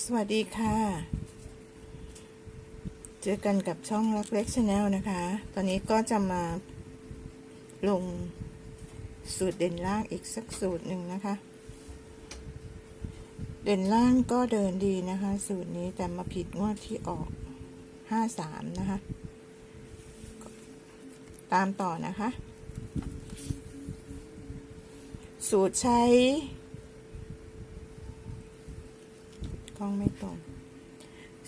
สวัสดีค่ะ เจอกันกับช่องรักเล็กชาแนลนะคะ ตอนนี้ก็จะมาลงสูตรเด่นล่างอีกสักสูตรหนึ่งนะคะ เด่นล่างก็เดินดีนะคะ สูตรนี้แต่มาผิดงวดที่ออกห้าสามนะคะ ตามต่อนะคะ สูตรใช้ กล้องไม่ตรง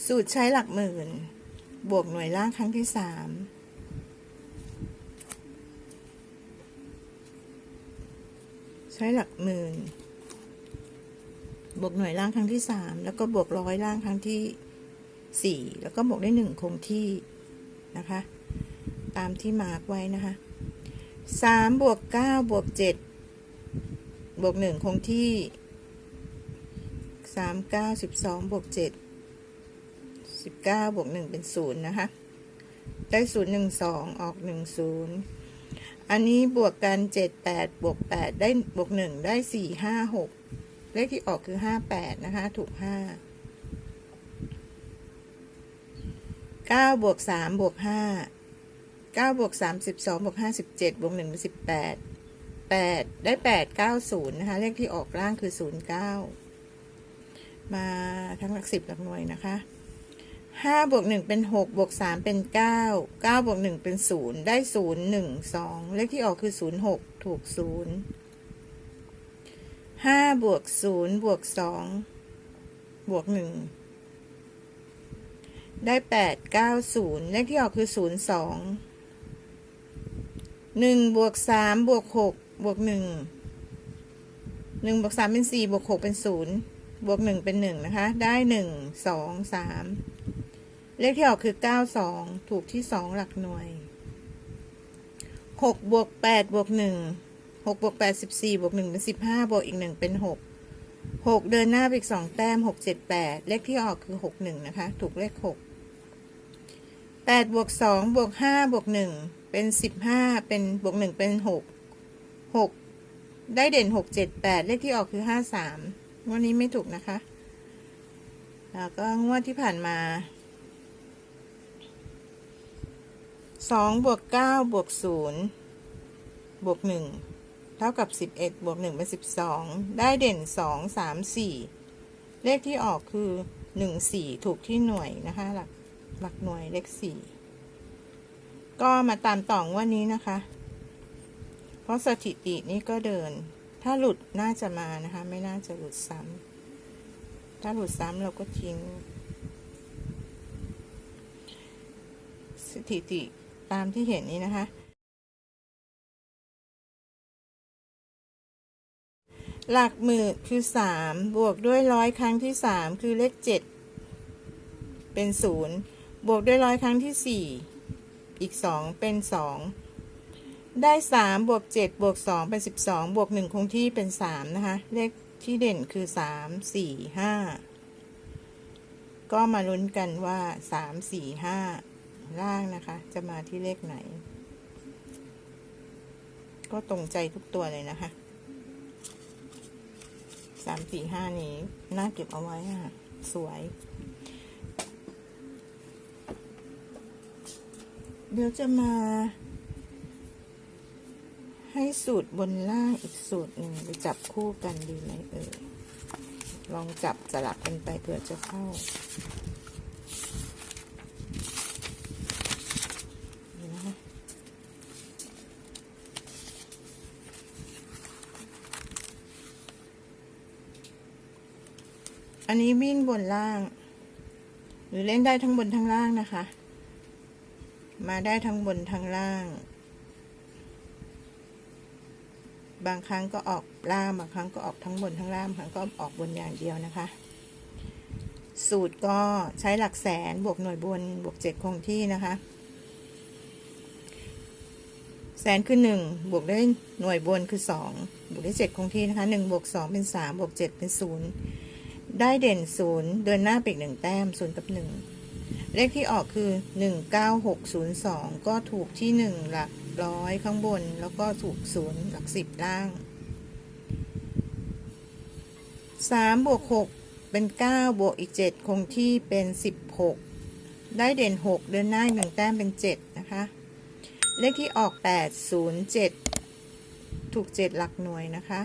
สูตรใช้หลักหมื่น บวกหน่วยล่างครั้งที่สามใช้หลักหมื่น บวกหน่วยล่างครั้งที่สามแล้วก็บวกร้อยล่างครั้งที่สี่แล้วก็บวกได้หนึ่งคงที่นะคะ ตามที่มาร์กไว้นะคะสามบวกเก้าบวกเจ็ดบวกหนึ่งคงที่ สามเก้าสิบสองบวกเจ็ดสิบเก้าบวกหนึ่งเป็นศูนย์นะคะ ได้ศูนย์หนึ่งสองออกหนึ่งศูนย์อันนี้บวกกันเจ็ดแปดบวกแปดได้บวกหนึ่งได้สี่ห้าหกเลขที่ออกคือห้าแปดนะคะ ถูกห้าเก้าบวกสามบวกห้าเก้าบวกสามสิบสองบวกห้าสิบเจ็ดบวกหนึ่งเป็นสิบแปดแปดได้แปดเก้าศูนย์นะคะ เลขที่ออกล่างคือศูนย์เก้า มาทั้งหลักสิบหลักหน่วยนะคะห้าบวกหนึ่งเป็นหกบวกสามเป็นเก้าเก้าบวกหนึ่งเป็นศูนย์ได้ศูนย์หนึ่งสองเลขที่ออกคือศูนย์หกถูกศูนย์ห้าบวกศูนย์บวกสองบวกหนึ่งได้แปดเก้าศูนย์เลขที่ออกคือศูนย์สองหนึ่งบวกสามบวกหกบวกหนึ่งหนึ่งบวกสามเป็นสี่บวกหกเป็นศูนย์ บวกหนึ่งเป็นหนึ่งนะคะ ได้หนึ่งสองสามเลขที่ออกคือเก้าสองถูกที่สองหลักหน่วยหกบวกแปดบวกหนึ่งหกบวกแปดสิบสี่บวกหนึ่งเป็นสิบห้าบวกอีกหนึ่งเป็นหกหกเดินหน้าไปอีกสองแต้มหกเจ็ดแปดเลขที่ออกคือหกหนึ่งนะคะ ถูกเลขหกแปดบวกสองบวกห้าบวกหนึ่งเป็นสิบห้าเป็นบวกหนึ่งเป็นหกหกได้เด่นหกเจ็ดแปดเลขที่ออกคือห้าสาม งวดนี้ไม่ถูกนะคะ แล้วก็งวดที่ผ่านมาสองบวกเก้าบวกศูนย์บวกหนึ่งเท่ากับสิบเอ็ดบวกหนึ่งเป็นสิบสองได้เด่นสองสามสี่เลขที่ออกคือหนึ่งสี่ถูกที่หน่วยนะคะ หลักหลักหน่วยเลขสี่ก็มาตามต่องวันนี้นะคะ เพราะสถิตินี้ก็เดิน ถ้าหลุดน่าจะมานะคะ ไม่น่าจะหลุดซ้ำถ้าหลุดซ้ำเราก็ทิ้ง สถิติตามที่เห็นนี้นะคะ หลักหมื่นคือสามบวกด้วยร้อยครั้งที่สามคือเลขเจ็ดเป็นศูนย์บวกด้วยร้อยครั้งที่สี่อีกสองเป็นสอง ได้สามบวกเจ็ดบวกสองเป็นสิบสองบวกหนึ่งคงที่เป็นสามนะคะ เลขที่เด่นคือสามสี่ห้าก็มาลุ้นกันว่าสามสี่ห้าล่างนะคะ จะมาที่เลขไหน ก็ตรงใจทุกตัวเลยนะคะสามสี่ห้านี้ น่าเก็บเอาไว้ค่ะ สวย เดี๋ยวจะมา ให้สูตรบนล่างอีกสูตรหนึ่งไปจับคู่กันดีไหมเออลองจับสลับกันไปเผื่อจะเข้าอันนี้วิ่งบนล่าง หรือเล่นได้ทั้งบนทั้งล่างนะคะ มาได้ทั้งบนทั้งล่าง บางครั้งก็ออกล่างบางครั้งก็ออกทั้งบนทั้งล่างบางครั้งก็ออกบนอย่างเดียวนะคะ สูตรก็ใช้หลักแสนบวกหน่วยบนบวกเจ็ดคงที่นะคะ แสนคือหนึ่งบวกด้วยหน่วยบนคือสองบวกด้วยเจ็ดคงที่นะคะหนึ่งบวกสองเป็นสามบวกเจ็ดเป็นศูนย์ได้เด่นศูนย์เดินหน้าไปอีกหนึ่งแต้มศูนย์กับหนึ่งเลขที่ออกคือหนึ่งเก้าหกศูนย์สองก็ถูกที่หนึ่งหลัก ร้อยข้างบนแล้วก็ถูกศูนย์หลักสิบล่างสามบวกหกเป็นเก้าบวกอีกเจ็ดคงที่เป็นสิบหกได้เด่นหกเดินหน้าหนึ่งแต้มเป็นเจ็ดนะคะ เลขที่ออกแปดศูนย์เจ็ดถูกเจ็ดหลักหน่วยนะคะ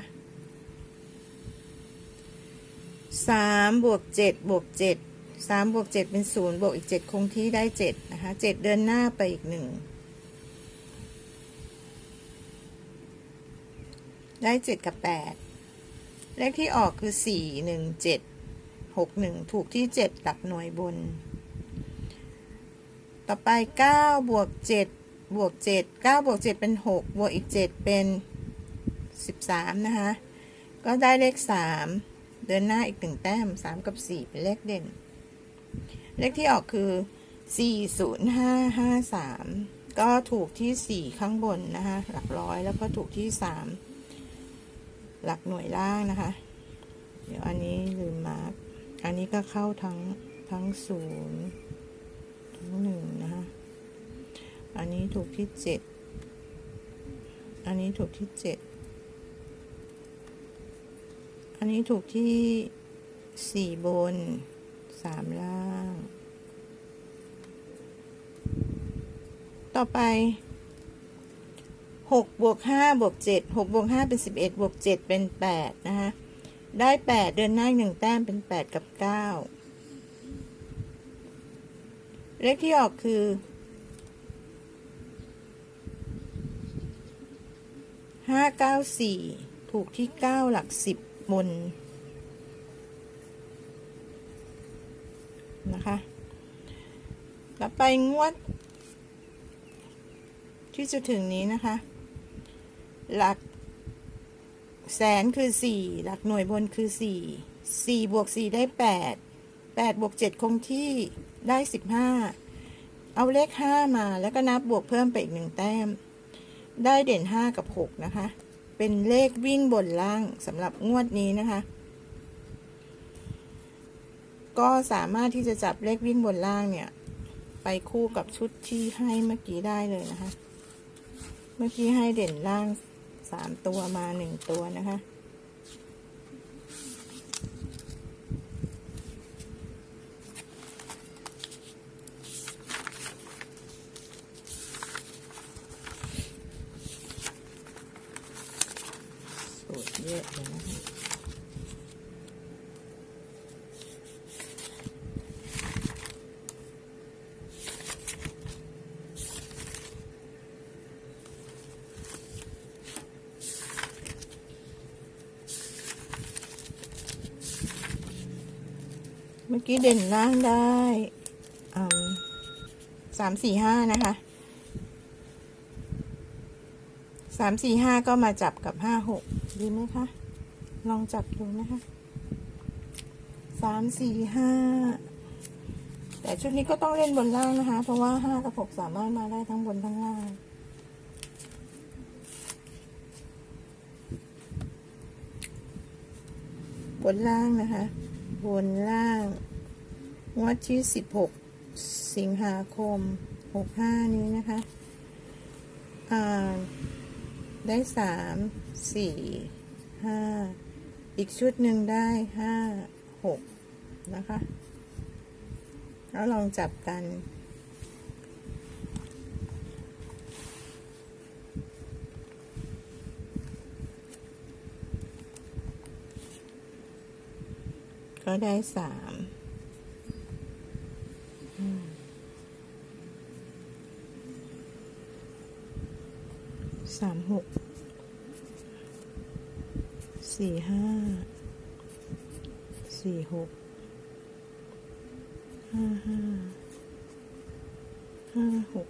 สามบวกเจ็ดบวกเจ็ดสามบวกเจ็ดเป็นศูนย์บวกอีกเจ็ดคงที่ได้เจ็ดนะคะเจ็ดเดินหน้าไปอีกหนึ่ง ได้เจ็ดกับแปดเลขที่ออกคือสี่หนึ่งเจ็ดหกหนึ่งถูกที่เจ็ดหลักหน่วยบน ต่อไปเก้าบวกเจ็ดบวกเจ็ดเก้าบวกเจ็ดเป็นหกบวกอีกเจ็ดเป็นสิบสามนะคะ ก็ได้เลขสามเดินหน้าอีกหนึ่งแต้มสามกับสี่เป็นเลขเด่น เลขที่ออกคือสี่ศูนย์ห้าห้าสามก็ถูกที่สี่ข้างบนนะคะหลักร้อยแล้วก็ถูกที่สาม หลักหน่วยล่างนะคะ เดี๋ยวอันนี้ลืมมาร์กอันนี้ก็เข้าทั้งทั้งศูนย์ทั้งหนึ่งนะคะ อันนี้ถูกที่เจ็ด อันนี้ถูกที่เจ็ด อันนี้ถูกที่สี่บนสามล่าง ต่อไป หกบวกห้าบวกเจ็ดหกบวกห้าเป็นสิบเอ็ดบวกเจ็ดเป็นแปดนะคะได้แปดเดินหน้าอีกหนึ่งแต้มเป็นแปดกับเก้าเลขที่ออกคือห้าเก้าสี่ถูกที่เก้าหลักสิบบน นะคะต่อไปงวดที่จะถึงนี้นะคะ หลักแสนคือสี่หลักหน่วยบนคือสี่สี่บวกสี่ได้แปดแปดบวกเจ็ดคงที่ได้สิบห้าเอาเลขห้ามาแล้วก็นับบวกเพิ่มไปอีกหนึ่งแต้ม ได้เด่นห้ากับหกนะคะ เป็นเลขวิ่งบนล่างสำหรับงวดนี้นะคะ ก็สามารถที่จะจับเลขวิ่งบนล่างเนี่ย ไปคู่กับชุดที่ให้เมื่อกี้ได้เลยนะคะ เมื่อกี้ให้เด่นล่าง สามตัวมาหนึ่งตัวนะคะ สูตรเยอะเลยนะคะ เมื่อกี้เด่นล่างได้สามสี่ห้านะคะสามสี่ห้าก็มาจับกับห้าหกดีไหมคะ ลองจับดูนะคะสามสี่ห้าแต่ชุดนี้ก็ต้องเล่นบนล่างนะคะ เพราะว่าห้ากับหกสามารถมาได้ทั้งบนทั้งล่างบนล่างนะคะ บนล่าง งวดที่สิบหกสิงหาคมหกห้านี้นะคะอ่าได้สามสี่ห้าอีกชุดหนึ่งได้ห้าหกนะคะ แล้วลองจับกัน ก็ได้สามอืมสามหกสี่ห้าสี่หกห้าห้าห้าหก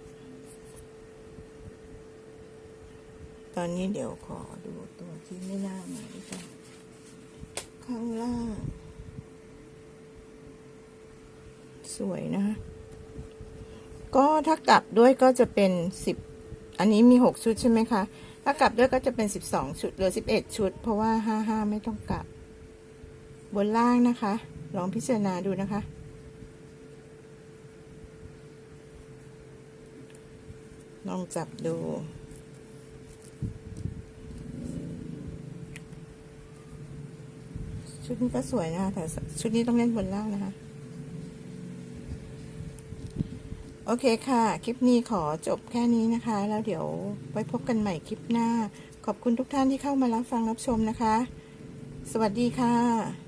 ตอนนี้เดี๋ยวขอดูตัวที่ไม่น่ามาด้วยกันข้างล่าง สวยนะคะก็ถ้ากลับด้วยก็จะเป็นสิบอันนี้มีหกชุดใช่ไหมคะ ถ้ากลับด้วยก็จะเป็นสิบสองชุดเหลือสิบเอ็ดชุด เพราะว่าห้าห้าไม่ต้องกลับ บนล่างนะคะ ลองพิจารณาดูนะคะ ลองจับดูชุดนี้ก็สวยนะคะแต่ชุดนี้ต้องเล่นบนล่างนะคะ โอเคค่ะ คลิปนี้ขอจบแค่นี้นะคะ แล้วเดี๋ยวไว้พบกันใหม่คลิปหน้า ขอบคุณทุกท่านที่เข้ามารับฟังรับชมนะคะ สวัสดีค่ะ